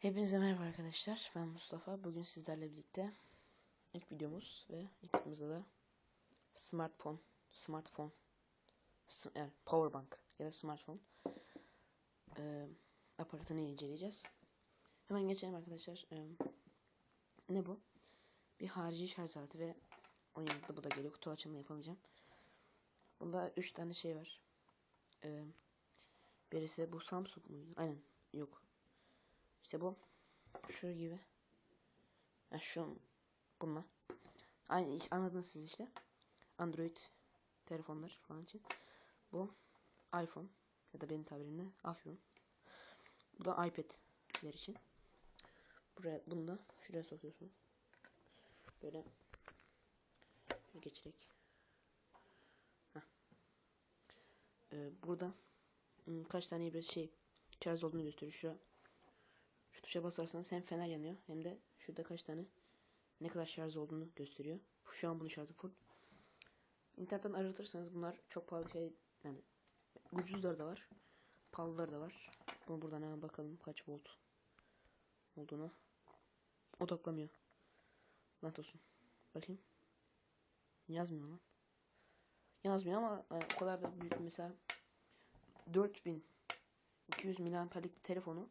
Hepinize merhaba arkadaşlar. Ben Mustafa. Bugün sizlerle birlikte ilk videomuz ve ilk videomuzda da smartphone, smartphone, s- yani powerbank ya da smartphone e, aparatını inceleyeceğiz. Hemen geçelim arkadaşlar. E, ne bu? Bir harici şarj aleti ve onun yanında bu da geliyor. Kutu açımını yapamayacağım. Bunda 3 tane şey var. E, birisi bu Samsung muydu? Aynen. Yok. İşte bu. Şu gibi. Ha, şu bununla. Aynı iş anladınız siz işte. Android telefonlar falan için. Bu iPhone ya da benim tabirimle Afyon. Bu da iPad'ler için. Buraya bunu da şuraya sokuyorsunuz. Böyle geçerek. Ee, burada hmm, kaç tane bir şey şarj olduğunu gösteriyor. Şu şu tuşa basarsanız hem fener yanıyor hem de şurada kaç tane ne kadar şarj olduğunu gösteriyor. Şu an bunun şarjı full. İnternetten aratırsanız bunlar çok pahalı şey yani ucuzlar da var. Pahalılar da var. Bunu buradan hemen bakalım kaç volt olduğuna. Odaklamıyor. Lanet olsun. Bakayım. Yazmıyor lan. Yazmıyor ama yani o kadar da büyük mesela 4200 miliamperlik bir telefonu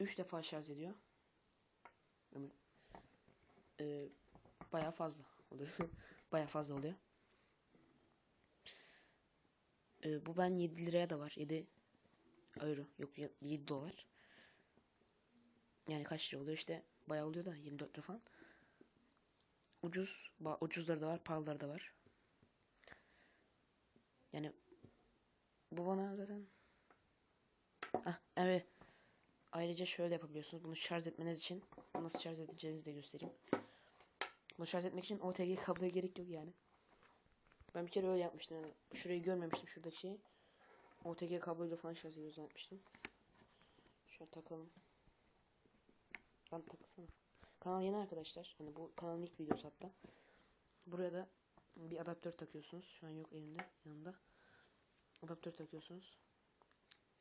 3 defa şarj ediyor. Yani, e, bayağı fazla oluyor. bayağı fazla oluyor. E, bu ben 7 liraya da var. 7 euro. Yok 7 dolar. Yani kaç lira oluyor işte. Bayağı oluyor da 24 lira falan. Ucuz. Ucuzları da var. Pahalıları da var. Yani bu bana zaten Ah evet. Ayrıca şöyle yapabiliyorsunuz. Bunu şarj etmeniz için nasıl şarj edeceğinizi de göstereyim. Bunu şarj etmek için OTG kabloya gerek yok yani. Ben bir kere öyle yapmıştım. Yani şurayı görmemiştim şuradaki şeyi. OTG kabloyla falan şarj ediyoruz zannetmiştim. Şöyle takalım. Lan taksana. Kanal yeni arkadaşlar. Hani bu kanalın ilk videosu hatta. Buraya da bir adaptör takıyorsunuz. Şu an yok elimde yanımda. Adaptör takıyorsunuz.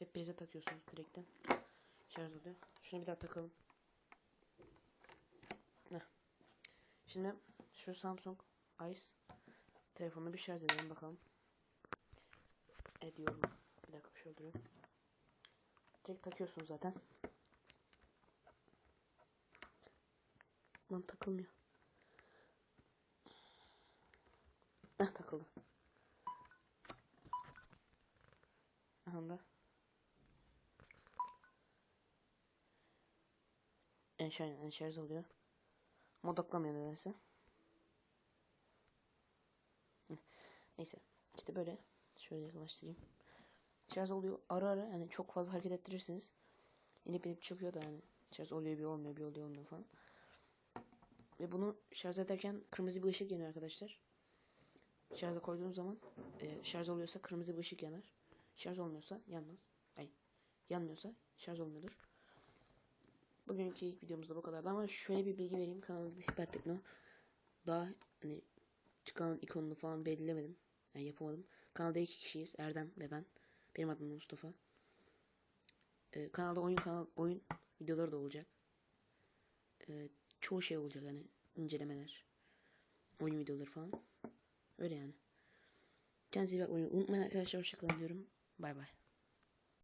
Ve prize takıyorsunuz direkten. Şarj oluyor. Şunu bir daha takalım. Heh. Şimdi şu Samsung Ice telefonunu bir şarj edelim bakalım. Ediyorum. Bir dakika bir şey öldürüyorum. Direkt takıyorsunuz zaten. Lan takılmıyor. Heh takıldı. Aha da. Enşer, enşarj oluyor. Modaklamıyor nedense. Neyse. işte böyle. Şöyle yaklaştırayım. Şarj oluyor ara ara yani çok fazla hareket ettirirsiniz. İnip inip çıkıyor da yani. Şarj oluyor bir olmuyor bir oluyor olmuyor falan. Ve bunu şarj ederken kırmızı bir ışık yanıyor arkadaşlar. Şarja koyduğunuz zaman e, şarj oluyorsa kırmızı bir ışık yanar. Şarj olmuyorsa yanmaz. Ay yanmıyorsa şarj olmuyordur. Bugünkü ilk videomuzda bu kadardı ama şöyle bir bilgi vereyim. Kanalda Hiper Tekno daha hani kanalın ikonunu falan belirlemedim. Yani yapamadım. Kanalda iki kişiyiz. Erdem ve ben. Benim adım Mustafa. Ee, kanalda oyun kanal oyun videoları da olacak. Ee, çoğu şey olacak yani incelemeler. Oyun videoları falan. Öyle yani. Kendinize iyi bakmayı unutmayın arkadaşlar. Hoşçakalın diyorum. Bay bay.